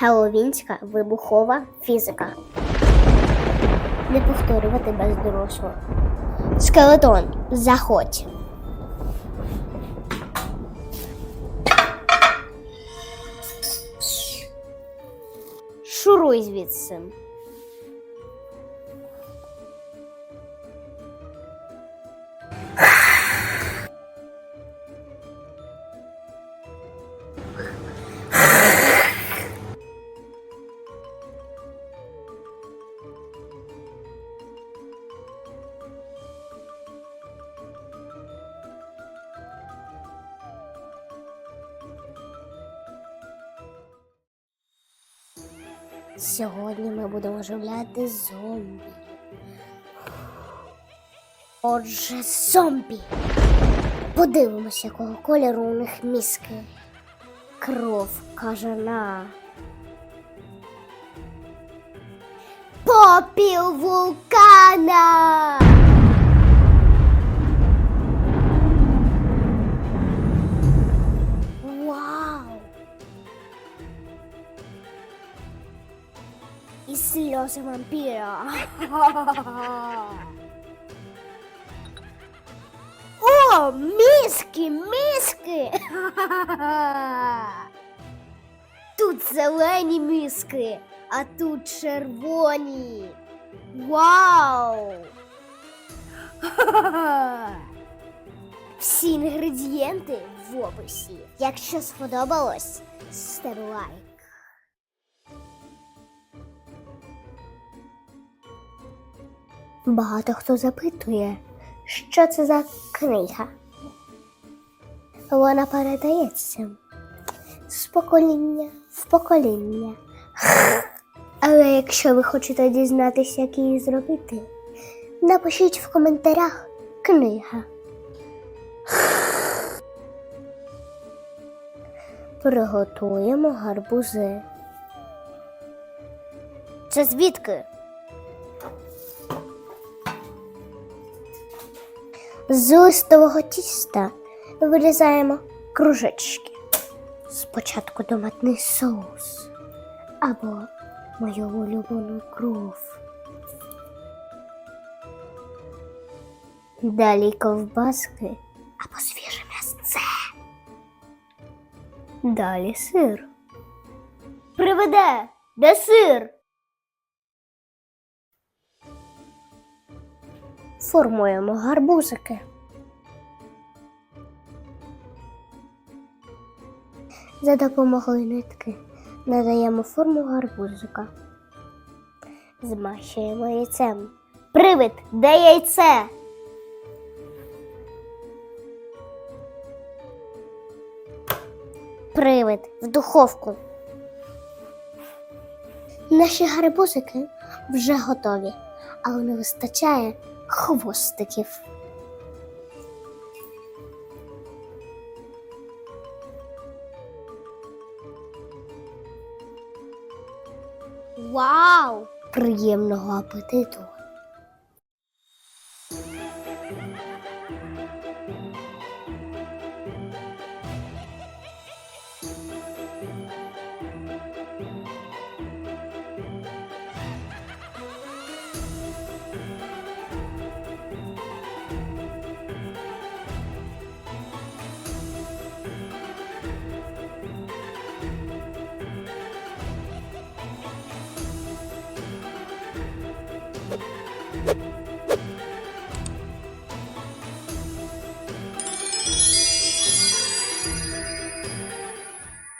Геловінська вибухова фізика. Не повторювати без дорослого. Скелетон, заходь. Шуруй звідси. Сьогодні ми будемо оживляти зомбі. Отже, зомбі. Подивимося, якого кольору у них мізки. Кров кажана. Попіл вулкана. Сльози вампіра. О, мізки, мізки! Тут зелені мізки, а тут червоні. Вау! Всі інгредієнти в описі. Якщо сподобалось, став лайк. Багато хто запитує, що це за книга. Вона передається з покоління в покоління. Але якщо ви хочете дізнатися, як її зробити, напишіть в коментарях книга. Приготуємо гарбузи. Це звідки? З листового тіста вирізаємо кружечки. Спочатку томатний соус або мою улюблену кров. Далі ковбаски або свіже м'ясце. Далі сир. Приведе, де сир? Формуємо гарбузики. За допомогою нитки надаємо форму гарбузика. Змащуємо яйцем. Привид, де яйце? Привид в духовку. Наші гарбузики вже готові, але не вистачає хвостиків. Вау! Приємного апетиту!